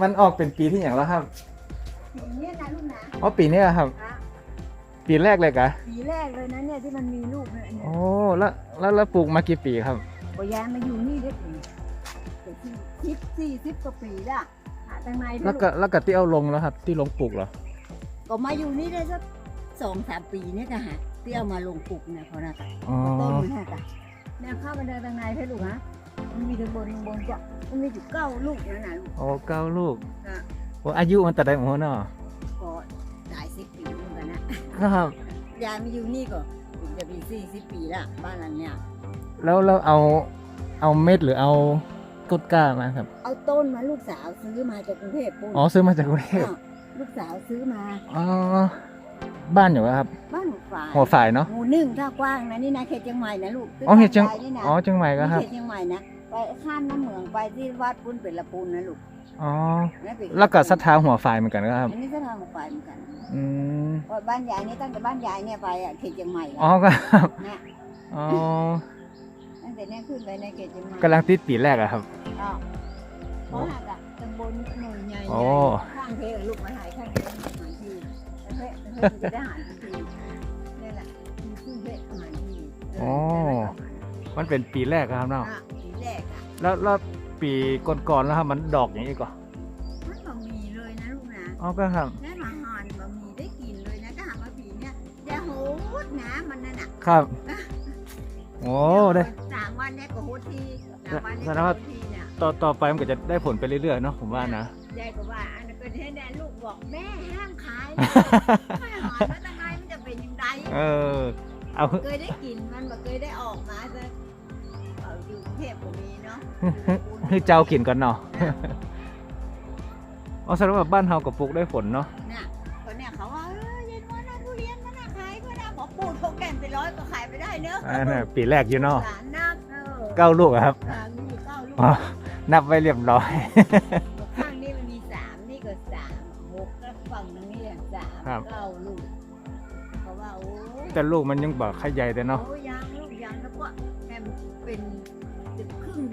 มันออกเป็นปีที่อย่างแล้วครับปีเนี้ยนะลูกนะอ๋อปีเนี้ยครับ อะปีแรกเลยกะปีแรกเลยนะเนี่ยที่มันมีลูกเนี่ยเนี่ยโอ้แล้วแล้วแล้วปลูกมากี่ปีครับ ปยายมาอยู่นี่ได้ปีแต่ที่สิบสี่สิบกว่าปีละหาทางในด้วยแล้วก็แล้วก็ที่เอาลงแล้วครับ ที่ลงปลูกเหรอก็มาอยู่นี่ได้สักสองสามปีเนี่ยก็หาที่เอามาลงปลูกเนี่ยเขานะกะอ๋อต้นมันฮะกะเนี่ยเข้ามาเดินทางในให้ลูกฮะ มันมีถึงบนบนก็มันมีอยู่เก้าลูกนะนะลูก โอ้เก้าลูกอะ โอ้อายุมันแต่ได้หมดเนาะก็หลายสิบปีเหมือนกันนะครับ ยายมาอยู่นี่ก็จะปีสี่สิบปีละบ้านหลังเนี่ยแล้วแล้วเอาเอาเม็ดหรือเอาต้นกล้ามาครับ เอาต้นมาลูกสาวซื้อมาจากกรุงเทพปุ่นอ๋อซื้อมาจากกรุงเทพอ้าวลูกสาวซื้อมาอ๋อบ้านอยู่วะครับ บ้านหัวฝายหัวฝ่ายเนาะหมู่หนึ่งถ้ากว้างนะนี่นะเขตเชียงใหม่นะลูกอ๋อเห็ดจังใต้นี่นะอ๋อจังใหม่ก็ครับนี่เขตเชียงใหม่นะ ไปข้ามน้ำเหมืองไปที่วัดปุ้นเป็นละปูนนะลูกอ๋อ นั่นเป็นแล้วก็ศรัทธาหัวฝ่ายเหมือนกันก็ครับ อันนี้สถานหัวฝายเหมือนกันอืม เพราะบ้านยายนี่ตั้งแต่บ้านยายเนี่ยไปอะเขตเชียงใหม่นะอ๋อก็ครับเนี่ยอ๋อตั้งแต่เนี่ยขึ้นไปในเขตเชียงใหม่กำลังติดปีแรกอะครับอ้าวเพราะหักอะตำบลหน่วยใหญ่โอ้ ข้างเพลลูกมาถ่ายข้างเพลหาที่เฮ้ยเฮ้ยจะได้หาทีนี่แหละมีขึ้นเพลหาที่เอ๋อมันเป็นปีแรกอะครับเนาะ อะปี แรกอะแล้วแล้วปีก่อนๆแล้วครับมันดอกอย่างนี้ก่อนมันบะหมี่เลยนะลูกนะอ๋อก็ครับได้มาหานบะหมี่ได้กินเลยนะถ้าหากว่าปีเนี่ยอย่าโหดนะมันนั่นน่ะครับโอ้ได้สามวันเนี่ยก็โหดทีสามวันเนี่ยแสดก็งโหว่าดทีเนี่ยต่อต่อไปมันก็จะได้ผลไปเรื่อยๆเนาะผมว่านะยายก็ว่าอันนั้นก็ให้แน่ลูกบอกแม่ห้ามขายไม่หานแล้วยังไงมันจะเป็นยังไงเออเอาเคยได้กินมันบ่เคยได้ออกมาเลย นาะให้เจ้ากินก่อนเนาะอ๋อแสดงว่าบ้านเฮากับปลูกได้ผลเนาะน่ะคนเนี่ยเขาว่าเออเย็นวันนะทุเรียนมันน่ะขายก็ได้บอกปูดเขาแก่นไปร้อยก็ขายไปได้เนอะอันนั้นปีแรกอยู่เนาะหลานนับเออเก้าลูกอะครับทางนี้มีเก้าลูกอ๋อนับไว้เรียบร้อยข้างนี้มันมีสามนี่ก็สามหกแล้วฝั่งตรงนี้อะสามครับเก้าลูกเพราะว่าโอ้แต่ลูกมันยังบอกขยายแต่เนาะโอ้ยั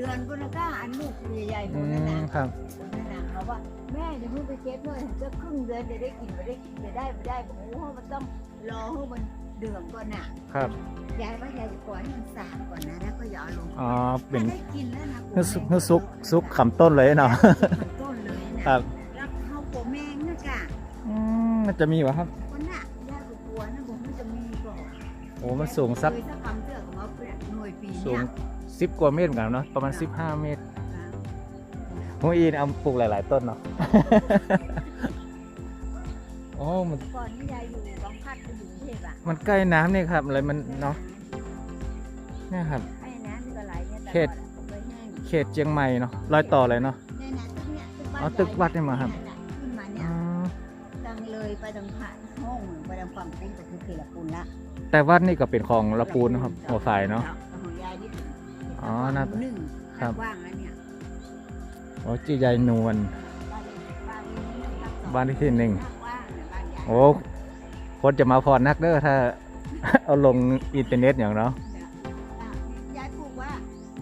ดือนก็แล้วก็อันลูกใหญ่ๆหมอืดนั่นมนะครับนั่นนะเขาว่าแม่เดี๋ยวเพิ่งไปเช็คเลยจะครึ่งเดือนจะได้กินไม่ได้กินจะได้ไม่ได้บอกโอ้มันต้องรอให้มันเดือดก่อนน่ะ ครับยายว่ายายจะปล่อยให้มันสามก่อนนะแล้วก็อย่าเอาลงอ๋อเป็นถ้าได้กินแล้วนะเฮือซุกเฮือซุกซุกขำต้นเลยเนาะต้นเลยนะครับแล้วเขาโกแมงนะกะอืมมันจะมีวะครับคนน่ะยายก็กลัวนะผมมันจะมีก่อนโอ้มันสูงสักเคยสักคำเตือนของ เขาเป็นหน่วยปีสูงเนี่ยสิบกว่าเมตรเหมือนกันเนาะประมาณสิบห้าเมตรโอ้ยเอาปลูกหลาย ๆ ต้นเนาะโอ้มันก่อนที่ยายอยู่บางพัดไปอยู่กรุงเทพอะมันใกล้น้ำนี่ครับอะไรมันเนาะเนี่ยครับ ไอ้น้ำนี่ก็ไหลเนี่ยตลอดเขตอะเคยแห้งเขตเชียงใหม่เนาะรอยต่อเลยเนาะ เนี่ยนะตึกเนี่ยตึกอ๋อตึกวัดเนี่ยมาครับขึ้นมาเนี่อ๋ยอตังเลยไปทางผ่านห้องไปทางฝั่งติ้งก็คือเขตละปูนละแต่วัดนี่ก็เป็นของละปูนนะครับหัวฝ่ายเนาะของยายนี่เป็น อ๋อน่าหนึ่งครับ ว่างแล้วเนี่ยโอ้จีใหญ่นวล บ้านนี้บ้านนี้บ้านเลขที่หนึ่งว่างเนี่ยบ้านยายโอ้คนจะมาพอนักเด้อถ้า เอาลงอินเทอร์เน็ตอย่างเนาะยายปลูกว่า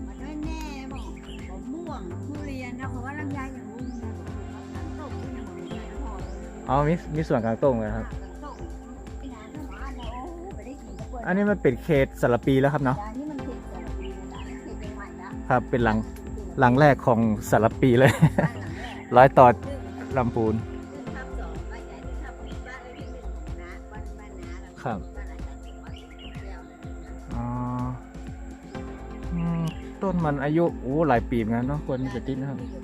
มันไม่แน่บอกมะม่วงทุเรียนนะเพราะว่าลำไยอย่างนู้นนะทั้งโต๊ะที่ยังหมดเลยนะพ่ออ๋อมีมีส่วนกลางต้งเลยครับอันนี้มันเป็นเขตสารปีแล้วครับเนาะ ยาย ครับเป็นหลังหลังแรกของสารปีเลยบ้านหลังแรกร้อยต่อซึ่งลำปูนซึ่งทับสองบ้านใหญ่ที่ทับบ้านเลขที่หนึ่งของน้าบ้านบ้านน้าแล้วก็ครับบ้านอาจารย์สมบัติแก้วนะอ๋ออืมต้นมันอายุโอ้หลายปีเหมือนกันเนาะควรจะติดนะครับสี่สิ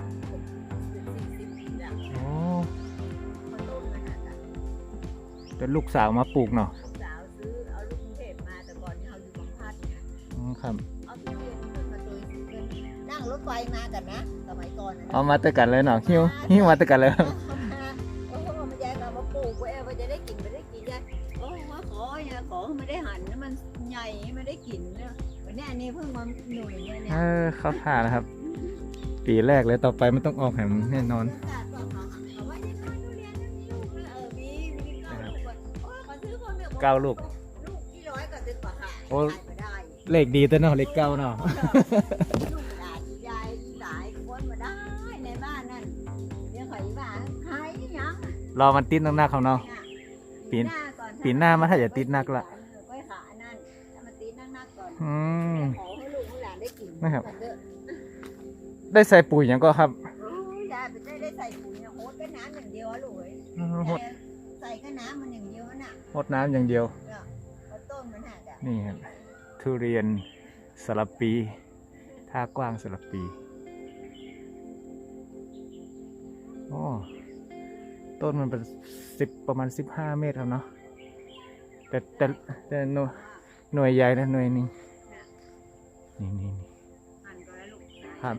บปีแล้วโอ้พอต้นมันอะจ้ะเป็นลูกสาวมาปลูกเนาะลูกสาวซื้อเอาลูกกรุงเทพมาแต่ก่อนที่เขาอยู่บางพลัดเนี่ยอืมครับ นนั่งรถไฟมากันนะสมัยก่อนนะเอามาเตอกันเลยเนาะหิ้วหิ้วมาเตอกันเลยเอามาโอ้โหมันยายก็เอามาปลูกไว้ว่าจะได้กินไม่ได้กินยายโอ้ว่าขอเนี่ยขอให้มันได้หันนะมันใหญ่ไม่ได้กินเนี่ยวันนี้อันนี้เพิ่งมาหน่วยเนี่ยเนี่ยเออเข้าท่านะครับ ปีแรกเลยต่อไปมันต้องออกแหมแน่นอนเก้าลูกลูกที่ร้อยก็ซื้อกว่าค่ะโอ้ขายไม่ได้เลขดีตัวเนาะเลขเก้าเนาะ รอมันติดนักๆเขาเนาะปีปีนหน้าก่อนปีหน้ามันถ้าจะติดนักละไว้ขานั่นถ้ามันติดนักๆก่อนอืมขอให้ลูกให้หลานได้กินนะครับกันเด้อได้ใส่ปุ๋ยอย่างก็ครับโอ้ยได้ไปได้ได้ใส่ปุ๋ยเนี่ยโหดก็น้ำอย่างเดียวอะลูกเอ้ยหดแต่ใส่ก็น้ำมันอย่างเดียวน่ะหดน้ำอย่างเดียวเนี่ยเพราะต้นมันหักอะนี่ครับ ทุเรียนสลับปีท่ากว้างสลับปี โอ้ ต้นมันเป็นสิบประมาณสิบห้าเมตรครับเนาะแต่แต่แต่หน่วยหน่วยใหญ่นะหน่วยหนึงนี่นี่นี่ครับ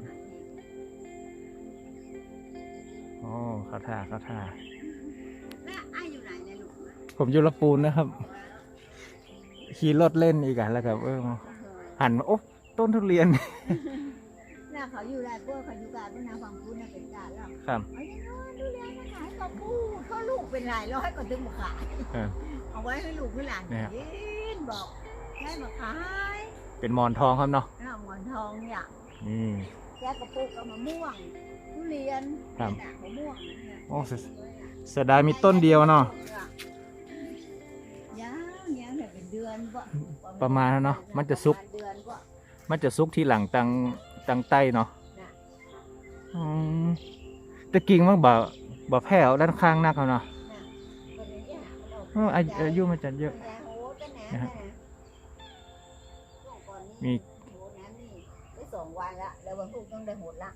โอ้เข้าทาเข้าทาแม่อ้ายอยู่ไหนเนี่ยลูกผมอยู่ละปูนนะครับ ขี่รถเล่นอีกอะแล้วกับเออหันมาโอ้ต้นทุเรียน เขาอยู่ได้พวกเขาอยู่การพวกนางฟังพูดน่ะเป็นการแล้วครับเอาอย่างน้อยดูแลมาขายกับพูดเขาลูกเป็นหลายร้อยก็ถึงมาขายเออเอาไว้ให้ลูกให้หลานเนี่ยกินบอกให้มาขายเป็นหมอนทองครับเนาะน้าหมอนทองเนี่ยนี่แกกระปุกกับมะม่วงทุเรียนครับเนี่ยมะม่วงเนี่ยโอ้เสียเสียดายมีต้นเดียวเนาะยาวยาวเนี่ยเป็นเดือนกว่าประมาณนั้นเนาะมันจะซุกประมาณเดือนกว่ามันจะซุกที่หลังตัง ตังใต้เนาะน่ะอืมแต่กิ่งมันบ่บ่แผ่วด้านข้างนักเอาเนาะน่ะคนนี้เนี่ยมันออกเอออายุอายุมันจะเยอะแหน่โหก็แหน่นะฮะแหน่ช่วงก่อนนี้มีโหน้ำนี่ได้สองวันละแล้ววันพรุ่งต้องได้หมดละ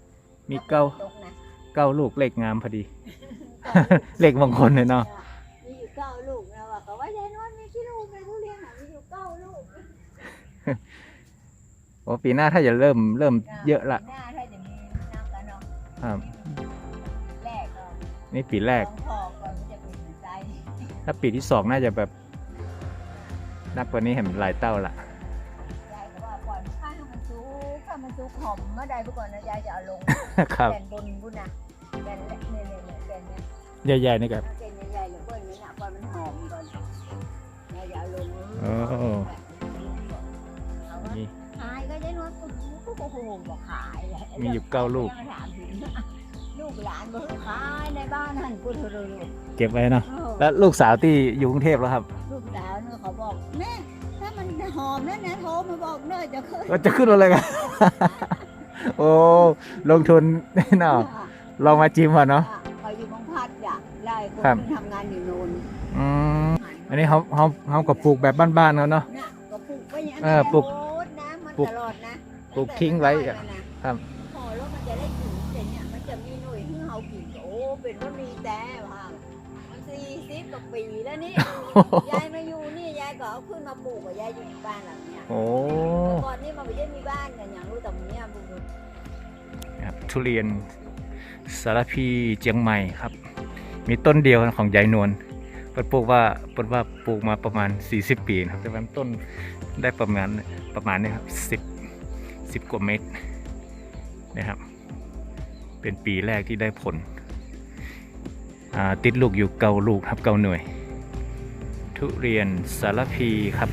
มีเก้าตกนะเก้าลูกเล็กงามพอดีเล็กบางคนเลยเนาะมีอยู่เก้าลูกนะว่าเขาว่ายายนวลมีกี่ลูกในทุเรียนอะมีอยู่เก้าลูกโอ้ปีหน้าถ้าจะเริ่มเริ่มเยอะละ หน้าถ้าจะมีน้ำกันเนาะครับ แรกก็นี่ปีแรก ของพอก่อนมันจะเป็นหัวใจถ้าปีที่สองน่าจะแบบนักกว่านี้เห็นหลายเต้าละยายก็ว่าปล่อยมันข้างให้มันซุกถ้ามันซุกหอมเมื่อใดเมื่อก่อนนะยายจะเอาลงครับ แผ่นบนบุญนะแผ่นเล็กเนี่ยเนี่ยเนี่ยแผ่นเนี่ยใหญ่ๆนี่ครับ ถ้าเป็นใหญ่ๆหรือเปิ้ลนี่นะปล่อยมันหอมก่อนยายจะเอาลง โอ้เอาว่านี่ ขายก็ยายนวลก็โอ้โหบอกขายแหละมีอยู่เก้าลูกยังถามถึงลูกหลานบอกขายในบ้านหันพูดเถอะลูกเก็บไว้เนาะเออแล้วลูกสาวที่อยู่กรุงเทพแล้วครับ ลูกสาวเนี่ยเขาบอกแม่ถ้ามันหอมนั่นนะโทรมาบอกเนอะจะขึ้นก็จะขึ้นอะไรกันโอ้ลงทุนแน่นอนลองมาจิ้มก่อนเนาะเขาอยู่บางพัดอยากได้คนครับที่ทำงานอยู่โน่นอืมอันนี้เขาเขาเขาก็ปลูกแบบบ้านๆเขาเนาะน่ะก็ปลูกไว้อย่างนั้นเออปลูกโอ้น้ำมันป ลูกตลอดนะปลูกทิ้งไว้อะตั้แต่ครับพอแล้วมันจะได้กินแต่เนี่ยมันจะมีหน่วยที่เขากินโอ้เป็นว่ามีแต่ว่ามันสี่สิบกว่าปีแล้วนี่ ยายมาอยู่นี่ยายก็เอาขึ้นมาปลูกกับยายอยู่ในบ้านหลังเนี้ยโอ้แต่ก่อนนี่มันไม่ได้มีบ้านกันอย่างรู้แต่เนี้ยบุญครับทุเรียนสารพีเจียงใหม่ครับ มีต้นเดียวของยายนวล เปิดปลูกว่าเปิดว่าปลูกมาประมาณ 40 ปีนะครับ แต่ว่าต้นได้ประมาณประมาณนี้ครับ 10 10 กว่าเมตรนะครับ เป็นปีแรกที่ได้ผล ติดลูกอยู่เกาลูกครับเกาหน่วย ทุเรียนสารพีครับ